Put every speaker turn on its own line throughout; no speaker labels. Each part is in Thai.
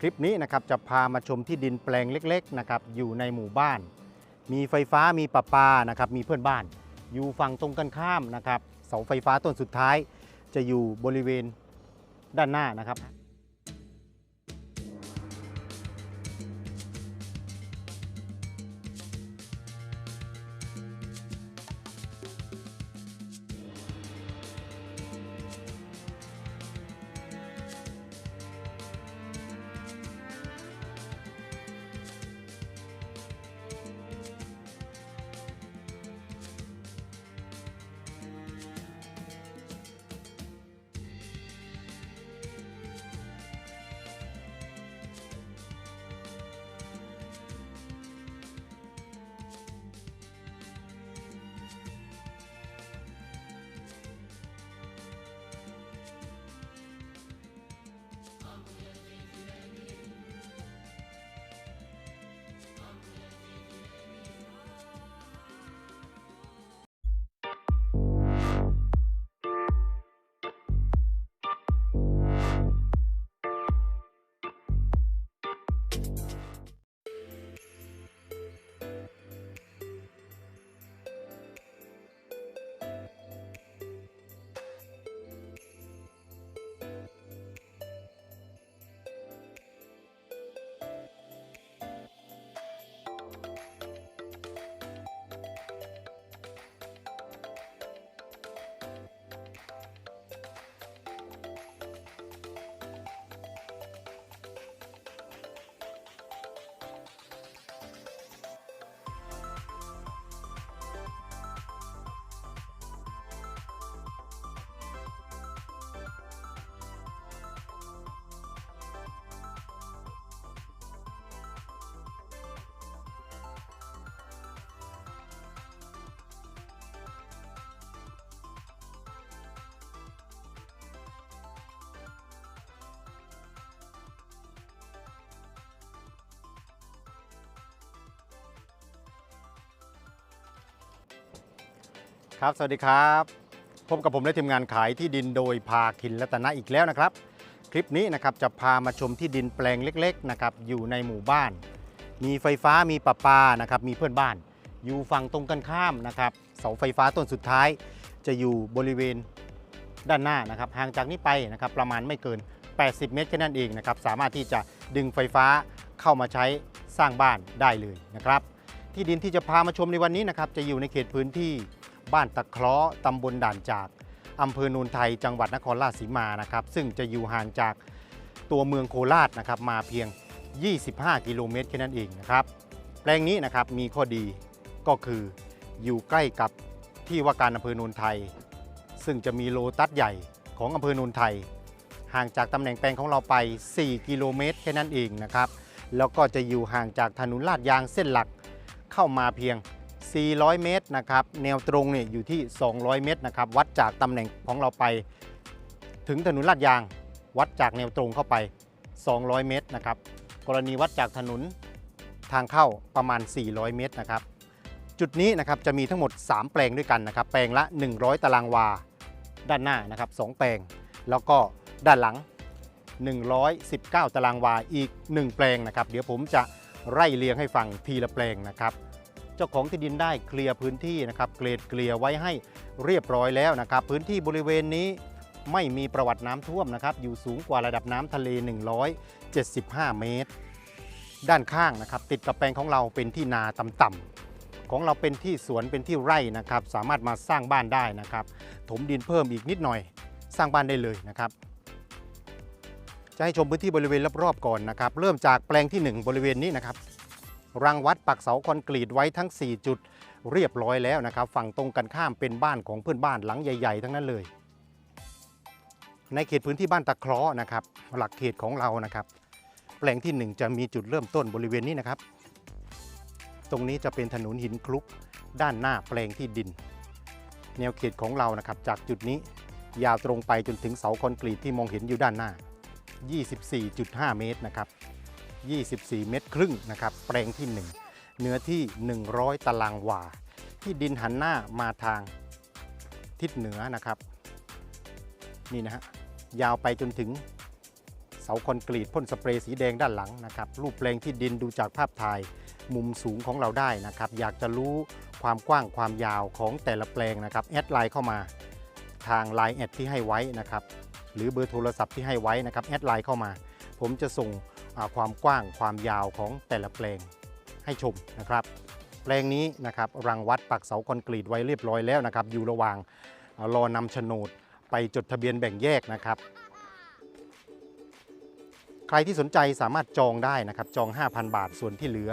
คลิปนี้นะครับจะพามาชมที่ดินแปลงเล็กๆนะครับอยู่ในหมู่บ้าน มีไฟฟ้ามีประปานะครับมีเพื่อนบ้าน อยู่ฝั่งตรงกันข้ามนะครับเสาไฟฟ้าต้นสุดท้าย จะอยู่บริเวณด้านหน้านะครับ ครับ สวัสดีครับ พบกับผมและทีมงานขายที่ดินโดยพาคินรัตนะอีกแล้วนะครับ คลิปนี้นะครับจะพามาชมที่ดินแปลงเล็กๆนะครับอยู่ในหมู่บ้าน มีไฟฟ้ามีประปานะครับมีเพื่อนบ้าน อยู่ฝั่งตรงกันข้ามนะครับเสาไฟฟ้าต้นสุดท้าย จะอยู่บริเวณด้านหน้านะครับห่างจากนี้ไปนะครับประมาณไม่เกิน 80 เมตรแค่นั้นเองนะครับสามารถที่จะดึงไฟฟ้าเข้ามาใช้สร้างบ้านได้เลยนะครับ ที่ดินที่จะพามาชมในวันนี้นะครับจะอยู่ในเขตพื้นที่ บ้านตะเคราะห์ตำบลด่านจากอำเภอโนนไทยจังหวัดนครราชสีมานะครับ ซึ่งจะอยู่ห่างจากตัวเมืองโคราชนะครับมาเพียง 25 กิโลเมตรแค่นั้นเองนะครับ แปลงนี้นะครับมีข้อดีก็คืออยู่ใกล้กับที่ว่าการอำเภอโนนไทย ซึ่งจะมีโลตัสใหญ่ของอำเภอโนนไทย ห่างจากตำแหน่งแปลงของเราไป 4 กิโลเมตรแค่นั้นเองนะครับ แล้วก็จะอยู่ห่างจากถนนลาดยางเส้นหลักเข้ามาเพียง 400 เมตรนะครับ แนวตรงเนี่ยอยู่ที่ 200 เมตรนะครับ วัดจากตำแหน่งของเราไป ถึงถนนลาดยาง วัดจากแนวตรงเข้าไป 200 เมตรนะครับ กรณีวัดจากถนนทางเข้าประมาณ 400 เมตรนะครับ จุดนี้นะครับจะมีทั้งหมด 3 แปลงด้วยกันนะครับ แปลงละ 100 ตารางวา ด้านหน้านะครับ 2 แปลง แล้วก็ด้านหลัง 119 ตารางวาอีก 1 แปลงนะครับ เดี๋ยวผมจะไล่เรียงให้ฟังทีละแปลงนะครับ จ้าของที่ดินได้เคลียร์พื้นที่นะครับเกรดเกลียร์ไว้ให้เรียบร้อยแล้วนะครับ พื้นที่บริเวณนี้ไม่มีประวัติน้ำท่วมนะครับ อยู่สูงกว่าระดับน้ำทะเล 175 เมตร ด้านข้างนะครับ ติดกับแปลงของเราเป็นที่นาต่ำๆของเราเป็นที่สวนเป็นที่ไร่นะครับ สามารถมาสร้างบ้านได้นะครับ ถมดินเพิ่มอีกนิดหน่อย สร้างบ้านได้เลยนะครับ จะให้ชมพื้นที่บริเวณรอบๆก่อนนะครับ เริ่มจากแปลงที่ 1 บริเวณนี้นะครับ รังวัดปักเสาคอนกรีตไว้ทั้ง 4 จุดเรียบร้อยแล้วนะครับ ฝั่งตรงกันข้ามเป็นบ้านของเพื่อนบ้านหลังใหญ่ๆ ทั้งนั้นเลย ในเขตพื้นที่บ้านตะเคราะห์นะครับ หลักเขตของเรานะครับ แปลงที่ 1 จะมีจุดเริ่มต้นบริเวณนี้นะครับ ตรงนี้จะเป็นถนนหินคลุก ด้านหน้าแปลงที่ดิน แนวเขตของเรานะครับ จากจุดนี้ยาวตรงไปจนถึงเสาคอนกรีตที่มองเห็นอยู่ด้านหน้า 24.5 เมตรนะครับ 24 เมตรครึ่งนะครับ แปลงที่ 1 เนื้อที่ 100 ตารางวา ที่ดินหันหน้ามาทางทิศเหนือนะครับ นี่นะฮะ ยาวไปจนถึงเสาคอนกรีตพ่นสเปรย์สีแดงด้านหลังนะครับ รูปแปลงที่ดินดูจากภาพถ่ายมุมสูงของเราได้นะครับ อยากจะรู้ความกว้างความยาวของแต่ละแปลงนะครับ แอดไลน์เข้ามาทาง Line แอดที่ให้ไว้นะครับ หรือเบอร์โทรศัพท์ที่ให้ไว้นะครับ แอดไลน์เข้ามา ผมจะส่ง ความกว้างความยาวของแต่ละแปลงให้ชมนะครับ แปลงนี้นะครับรังวัดปักเสาคอนกรีตไว้เรียบร้อยแล้วนะครับ อยู่ระหว่างอ่ารอนำโฉนดไปจดทะเบียนแบ่งแยกนะครับ ใครที่สนใจสามารถจองได้นะครับ จอง 5,000 บาทส่วนที่เหลือ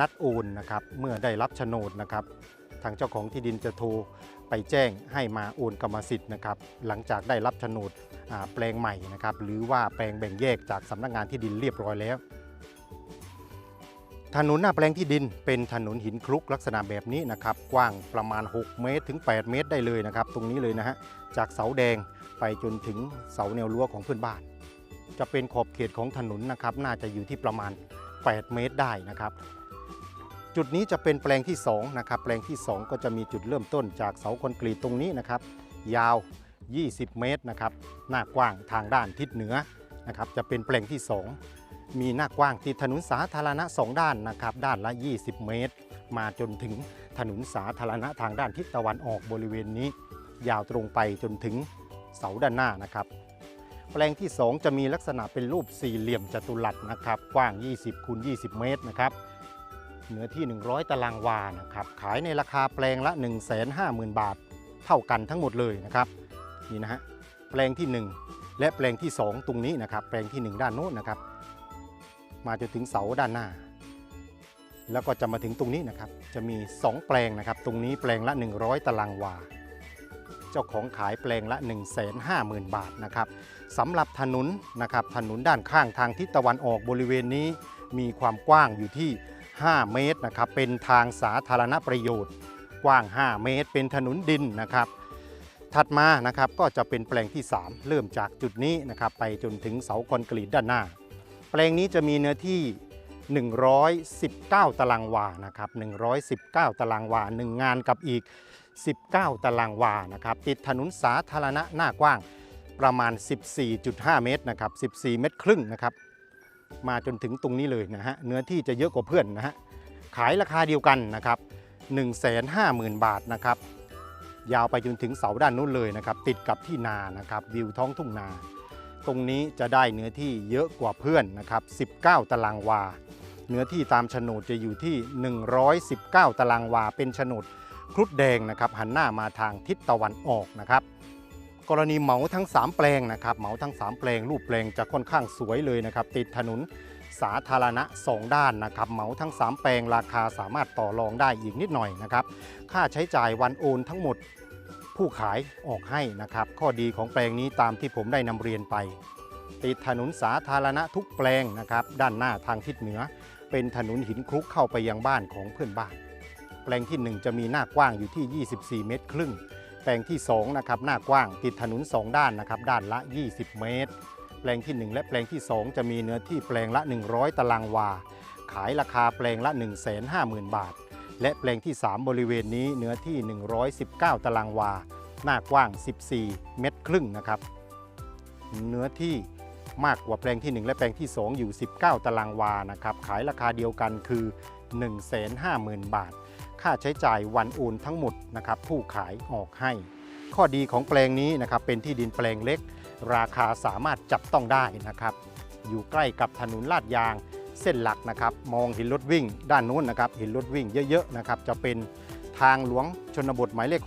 นัดโอนนะครับ เมื่อได้รับโฉนดนะครับ ทางเจ้าของที่ดินจะโทร ไปแจ้งให้มาโอนกรรมสิทธิ์นะครับหลังจากได้รับโฉนดแปลงใหม่นะครับหรือว่าแปลงแบ่งแยกจากสำนักงานที่ดินเรียบร้อยแล้ว ถนนหน้าแปลงที่ดินเป็นถนนหินคลุกลักษณะแบบนี้นะครับกว้างประมาณ 6 เมตรถึง 8 เมตรได้เลยนะครับตรงนี้เลยนะฮะจากเสาแดงไปจนถึงเสาแนวรั้วของเพื่อนบ้าน จะเป็นขอบเขตของถนนนะครับน่าจะอยู่ที่ประมาณ 8 เมตรได้นะครับ จุดนี้จะเป็นแปลงที่2นะครับแปลงที่ 2 ก็จะมีจุดเริ่มต้นจากเสาคอนกรีตตรงนี้นะครับยาว 20 เมตรนะครับหน้ากว้างทางด้านทิศเหนือนะครับจะเป็นแปลงที่ 2 มีหน้ากว้างติดถนนสาธารณะ 2 ด้านนะครับด้านละ 20 เมตร มาจนถึงถนนสาธารณะทางด้านทิศตะวันออกบริเวณนี้ ยาวตรงไปจนถึงเสาด้านหน้านะครับแปลงที่ 2 จะมีลักษณะเป็นรูปสี่เหลี่ยมจัตุรัสนะครับกว้าง 20คูณ20 เมตรนะครับ เนื้อที่ 100 ตารางวานะครับขายในราคาแปลงละ 150,000 บาท เท่ากันทั้งหมดเลยนะครับนี่นะฮะแปลงที่ 1 และแปลงที่ 2 ตรงนี้นะครับ แปลงที่ 1 ด้านโน้นนะครับ มาจนถึงเสาด้านหน้า แล้วก็จะมาถึงตรงนี้นะครับ จะมี 2 แปลงนะครับ ตรงนี้แปลงละ 100 ตารางวา เจ้าของขายแปลงละ 150,000 บาทนะครับสำหรับถนนนะครับถนนด้านข้างทางทิศตะวันออกบริเวณนี้มีความกว้างอยู่ที่ 5 เมตรนะครับ เป็นทางสาธารณประโยชน์ กว้าง 5 เมตร เป็นถนนดินนะครับ ถัดมานะครับก็จะเป็นแปลงที่ 3 เริ่มจากจุดนี้นะครับไปจนถึงเสาคอนกรีตด้านหน้า แปลงนี้จะมีเนื้อที่ 119 ตารางวานะครับ119 ตารางวา 1 งานกับอีก 19 ตารางวานะครับ ติดถนนสาธารณะหน้ากว้างประมาณ 14.5 เมตรนะครับ 14 เมตรครึ่งนะครับ มาจนถึงตรงนี้เลยนะฮะเนื้อที่จะเยอะกว่าเพื่อนนะฮะขายราคาเดียวกันนะครับ 150,000 บาทนะครับ ยาวไปจนถึงเสาด้านนู้นเลยนะครับ ติดกับที่นานะครับวิวท้องทุ่งนา ตรงนี้จะได้เนื้อที่เยอะกว่าเพื่อนนะครับ 19 ตารางวา เนื้อที่ตามโฉนดจะอยู่ที่ 119 ตารางวา เป็นโฉนดครุฑแดงนะครับหันหน้ามาทางทิศตะวันออกนะครับ กรณีเหมาทั้ง 3 แปลงนะครับเหมาทั้ง 3 แปลง รูปแปลงจะค่อนข้างสวยเลยนะครับ ติดถนนสาธารณะ 2 ด้านนะครับเหมาทั้ง 3 แปลงราคาสามารถต่อรองได้อีกนิดหน่อยนะครับ ค่าใช้จ่ายวันโอนทั้งหมดผู้ขายออกให้นะครับ ข้อดีของแปลงนี้ตามที่ผมได้นำเรียนไป ติดถนนสาธารณะทุกแปลงนะครับ ด้านหน้าทางทิศเหนือ เป็นถนนหินคลุกเข้าไปยังบ้านของเพื่อนบ้าน แปลงที่ 1 จะมีหน้ากว้างอยู่ที่ 24 เมตรครึ่ง แปลงที่2นะครับหน้ากว้างติดถนน 2 ด้านนะครับด้านละ 20 เมตร แปลงที่ 1 และแปลงที่ 2 จะมีเนื้อที่แปลงละ 100 ตารางวา ขายราคาแปลงละ 150,000 บาท และแปลงที่ 3 บริเวณนี้เนื้อที่ 119 ตารางวา หน้ากว้าง 14 เมตรครึ่งนะครับเนื้อที่มากกว่าแปลงที่ 1 และแปลงที่ 2 อยู่ 19 ตารางวานะครับขายราคาเดียวกันคือ 150,000 บาท ค่าใช้จ่ายวันโอนทั้งหมดนะครับผู้ขายออกให้ ข้อดีของแปลงนี้นะครับเป็นที่ดินแปลงเล็ก ราคาสามารถจับต้องได้นะครับ อยู่ใกล้กับถนนลาดยางเส้นหลักนะครับ มองเห็นรถวิ่งด้านนู้นนะครับเห็นรถวิ่งเยอะๆนะครับจะเป็นทางหลวงชนบทหมายเลข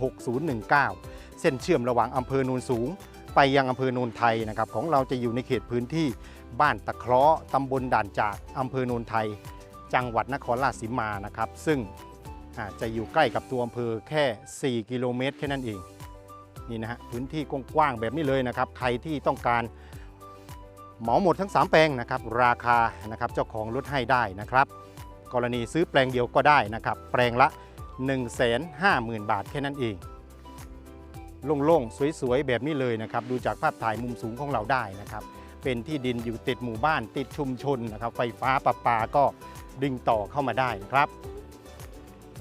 6019 เส้นเชื่อมระหว่างอำเภอโนนสูง ไปยังอำเภอโนนไทยนะครับของเราจะอยู่ในเขตพื้นที่บ้านตะเคราะห์ตำบลด่านจากอำเภอโนนไทย จังหวัดนครราชสีมานะครับ ซึ่ง จะอยู่ใกล้กับตัวอำเภอแค่ 4 กิโลเมตรแค่นั้นเองนี่นะฮะพื้นที่กว้างๆแบบนี้เลยนะครับ ใครที่ต้องการเหมาหมดทั้ง 3 แปลงนะครับ ราคานะครับเจ้าของลดให้ได้นะครับ กรณีซื้อแปลงเดียวก็ได้นะครับ แปลงละ 150,000 บาทแค่นั้นเองโล่งๆ สวยๆ แบบนี้เลยนะครับ ดูจากภาพถ่ายมุมสูงของเราได้นะครับ เป็นที่ดินอยู่ติดหมู่บ้านติดชุมชนนะครับ ไฟฟ้าประปาก็ดึงต่อเข้ามาได้นะครับ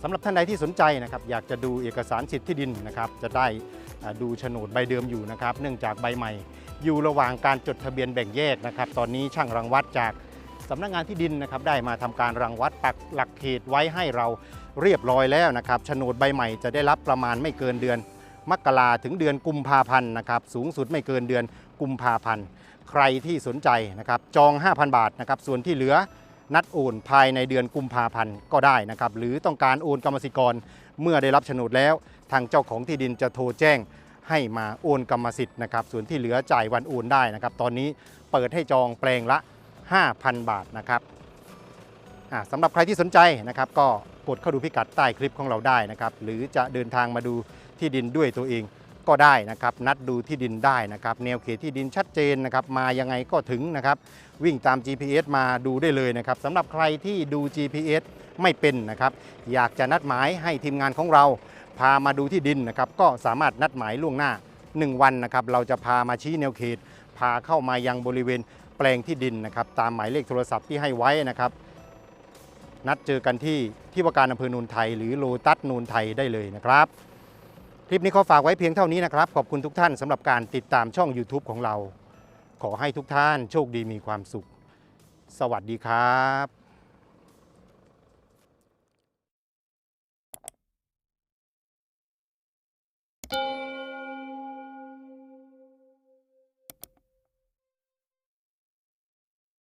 สำหรับท่านใดที่สนใจนะครับอยากจะดูเอกสารสิทธิ์ที่ดินนะครับจะได้ดูโฉนดใบเดิมอยู่นะครับเนื่องจากใบใหม่ อยู่ระหว่างการจดทะเบียนแบ่งแยกนะครับตอนนี้ช่างรังวัดจากสำนักงานที่ดินนะครับได้มาทำการรังวัดปักหลักเขตไว้ให้เราเรียบร้อยแล้วนะครับโฉนดใบใหม่จะได้รับประมาณไม่เกินเดือน มกราถึงเดือนกุมภาพันธ์นะครับสูงสุดไม่เกินเดือนกุมภาพันธ์ใครที่สนใจนะครับจอง 5,000 บาทนะครับส่วนที่เหลือ นัดโอนภายในเดือนกุมภาพันธ์ก็ได้นะครับ หรือต้องการโอนกรรมสิทธิ์กรเมื่อได้รับโฉนดแล้ว ทางเจ้าของที่ดินจะโทรแจ้งให้มาโอนกรรมสิทธิ์นะครับ ส่วนที่เหลือจ่ายวันโอนได้นะครับ ตอนนี้เปิดให้จองแปลงละ 5,000 บาทนะครับสำหรับใครที่สนใจนะครับ ก็กดเข้าดูพิกัดใต้คลิปของเราได้นะครับ หรือจะเดินทางมาดูที่ดินด้วยตัวเอง ก็ได้นะครับ นัดดูที่ดินได้นะครับ แนวเขตที่ดินชัดเจนนะครับ มายังไงก็ถึงนะครับ วิ่งตาม GPS มาดูได้เลยนะครับสำหรับใครที่ดู GPS ไม่เป็นนะครับ อยากจะนัดหมายให้ทีมงานของเรา พามาดูที่ดินนะครับ ก็สามารถนัดหมายล่วงหน้า 1 วันนะครับ เราจะพามาชี้แนวเขต พาเข้ามายังบริเวณแปลงที่ดินนะครับ ตามหมายเลขโทรศัพท์ที่ให้ไว้นะครับ นัดเจอกันที่ที่ว่าการอำเภอนูนไทย หรือโลตัสนูนไทยได้เลยนะครับ ลิปนี้ขอฝากไว้เพียงเท่านี้นะครับ ขอบคุณทุกท่านสำหรับการติดตามช่อง YouTube ของเรา ขอให้ทุกท่านโชคดีมีความสุข สวัสดีครับ